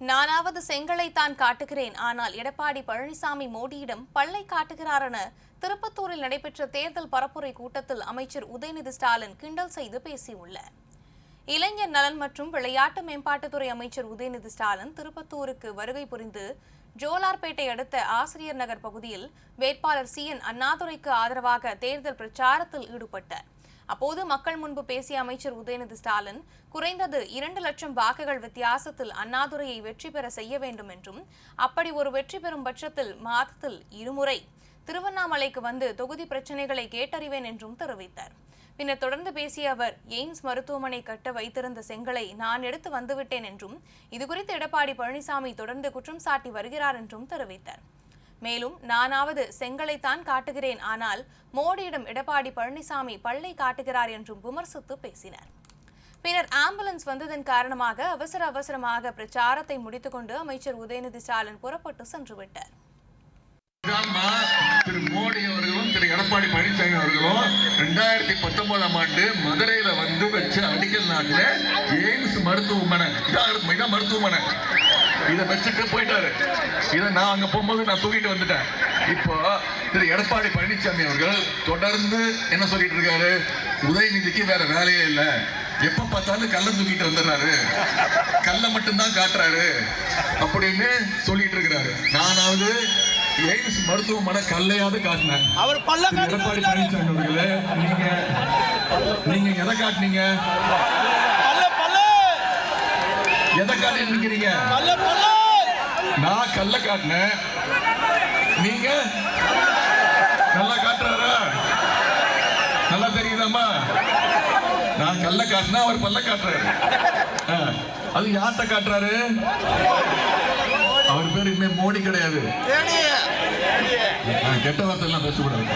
நானாவது செங்கலை தான் காட்டுகிறேன். ஆனால் எடப்பாடி பழனிசாமி மோடியிடம் பல்லை காட்டுகிறார் என திருப்பத்தூரில் நடைபெற்ற தேர்தல் பரப்புரை கூட்டத்தில் அமைச்சர் உதயநிதி ஸ்டாலின் கிண்டல் செய்து பேசியுள்ளார். இளைஞர் நலன் மற்றும் விளையாட்டு மேம்பாட்டுத்துறை அமைச்சர் உதயநிதி ஸ்டாலின் திருப்பத்தூருக்கு வருகை புரிந்து ஜோலார்பேட்டை அடுத்த ஆசிரியர் நகர் பகுதியில் வேட்பாளர் சி என் அண்ணாதுரைக்கு ஆதரவாக தேர்தல் பிரச்சாரத்தில் ஈடுபட்டார். அப்போது மக்கள் முன்பு பேசிய அமைச்சர் உதயநிதி ஸ்டாலின் குறைந்தது இரண்டு லட்சம் வாக்குகள் வித்தியாசத்தில் அண்ணாதுரையை வெற்றி பெற செய்ய வேண்டும் என்றும் அப்படி ஒரு வெற்றி பெறும் பட்சத்தில் மாதத்தில் இருமுறை திருவண்ணாமலைக்கு வந்து தொகுதி பிரச்சனைகளை கேட்டறிவேன் என்றும் தெரிவித்தார். பின்னர் தொடர்ந்து பேசிய அவர் எய்ம்ஸ் மருத்துவமனை கட்ட வைத்திருந்த செங்கலை நான் எடுத்து வந்துவிட்டேன் என்றும் இதுகுறித்து எடப்பாடி பழனிசாமி தொடர்ந்து குற்றம் சாட்டி வருகிறார் என்றும் தெரிவித்தார். மேலும் நானாவது செங்கலைத்தான் காட்டுகிறேன். ஆனால் மோடியிடம் எடப்பாடி பழனிசாமி பல்லை காட்டுகிறார் என்றும் விமர்சித்து பேசினார். பின்னர் ஆம்புலன்ஸ் வந்ததன் காரணமாக அவசர அவசரமாக பிரச்சாரத்தை முடித்துக்கொண்டு அமைச்சர் உதயநிதி ஸ்டாலின் புறப்பட்டு சென்று விட்டார். திரு மோடி அவர்களும் திரு எடப்பாடி பழனிசாமி அவர்களும் ரெண்டாயிரத்தி பத்தொன்பதாம் ஆண்டு மதுரையில வந்து வச்ச அடிக்கல் நாட்டில் எய்ம்ஸ் மருத்துவமனை இதான் மருத்துவமனை. இதை வச்சுட்டு போயிட்டாரு. இதை நான் அங்க போகும்போது நான் தூக்கிட்டு வந்துட்டேன். இப்போ திரு எடப்பாடி பழனிசாமி அவர்கள் தொடர்ந்து என்ன சொல்லிட்டு இருக்காரு? உதயநிதிக்கு வேற வேலையே இல்லை. எப்ப பார்த்தாலும் கல்ல தூக்கிட்டு வந்துடுறாரு. கல்ல மட்டும்தான் காட்டுறாரு அப்படின்னு சொல்லிட்டு இருக்கிறாரு. நானாவது எய்ம்ஸ் மருத்துவமனை கல்லையாவது காட்டினேன். அவர் பல்ல எடப்பாடி பழனிசாமி அவர்களே நீங்க நீங்க எதை காட்டுனீங்க? எதை காட்டிட்டு இருக்கிறீங்க நான் கல்ல காட்டினேன். நீங்க? நல்லா காட்டுறாரா? நல்லா தெரியுதாம்மா? நான் கல்ல காட்டினா அவர் பல்ல காட்டுறாரு. ஆ, அது யார்கிட்ட காட்டுறாரு? அவர் பேர் இனிமே மோடி கிடையாது. கெட்ட வார்த்தை எல்லாம் பேசக்கூடாது.